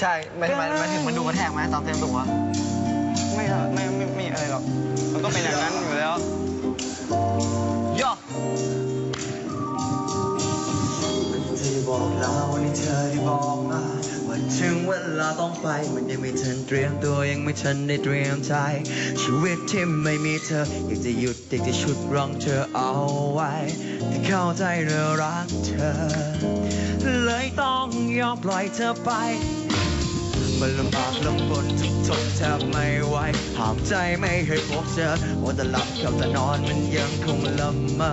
ใช่หมายถึงหมายหมายถึงมันดูกระแทกไหมตอนเต็มตัวไม่หรอกไม่ไม่ไม่อะไรหรอก มันก็เป็นอย่างนั้นอยู่แล้วย่อที่บอกลาวันนี้เธอที่บอกมาว่าถึงเวลาต้องไป มันยังไม่ทันเตรียมตัวยังไม่ทันได้เตรียมใจชีวิตที่ไม่มีเธออยากจะหยุดอยากจะชุดรั้งเธอเอาไว้แต่เข้าใจเรื่องรักเธอ เลยต้องยอมปล่อยเธอไป มันลำบากลำบนทุกทนแทบไม่ไหวหามใจไม่เคยพบเจอว่าแต่หลับกับแต่นอนมันยังคงละเมอ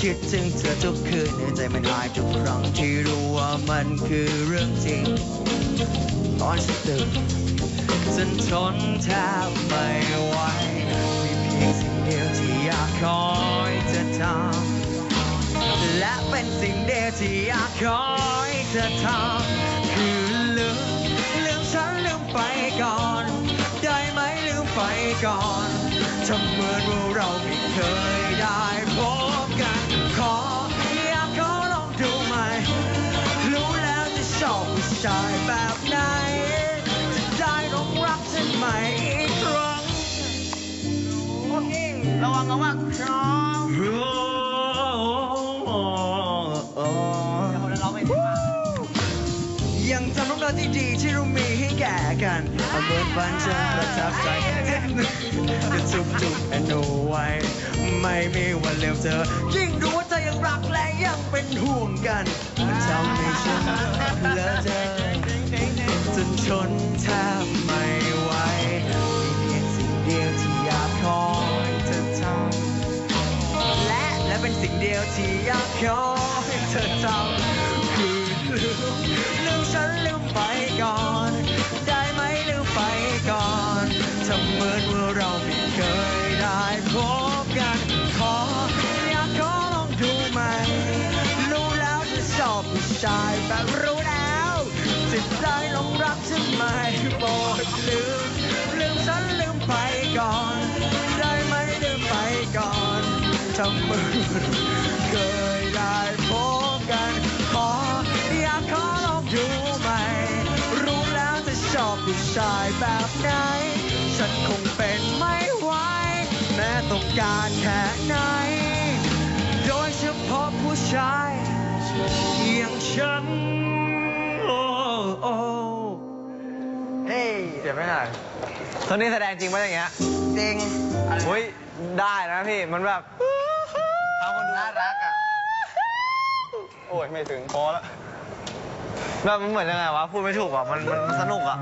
คิดถึงเธอทุกคืนในใจมันหายทุกครั้งที่รู้ว่ามันคือเรื่องจริงตอนฉันตื่นฉันทนแทบไม่ไหวมีเพียงสิ่งเดียวที่อยากคอยเธอทำและเป็นสิ่งเดียวที่อยากขอให้เธอทำ ก่อนทำเหมือนว่าเราไม่เคยได้พบกัน ขออยากขอลองดูใหม่ รู้แล้วจะชอบผู้ชายแบบไหน จะได้ลองรักฉันใหม่อีกครั้งระวังระวังน้อง ยังจำน้ำตาที่ดีที่เรามีให้แก่กันเอาเบิร์ดบันฉันประทับใจจะจุบจุบแอนโนไว้ ไม่มีวันเลืมเธอ ยิ่งรู้ว่าเธอยังรักและยังเป็นห่วงกันมันทำให้ฉันเลอะเธอจนทนแทบไม่ไหวมีเพียงสิ่งเดียวที่อยากขอให้เธอทำและและเป็นสิ่งเดียวที่อยากขอให้เธอทำคือลืม ฉันลืมไปก่อน ได้ไหมลืมไปก่อนทำเหมือนว่าเราไม่เคยได้พบกัน ขออยากขอลองดูไหม รู้แล้วจะชอบผู้ชายแบบรู้แล้วจิตใจลองรักฉันไหมโปรดลืม ลืมฉันลืมไปก่อน ได้ไหมลืมไปก่อนทำเหมือนเคย ผู้ชายแบบไหน ฉันคงเป็นไม่ไหวแม้ต้องการแค่ไหน โดยเฉพาะผู้ชายอย่างฉันโอ้โอ้เฮ้ยเจ็บไม่หน่อยตอนนี้แสดงจริงไหมอย่างเงี้ย จริงเฮ้ยได้นะพี่ มันแบบทำคนดูน่ารักอะ โอ้ย ไม่ถึงพอละ แบบมันเหมือนยังไงวะพูดไม่ถูกอะมันมันสนุกอะ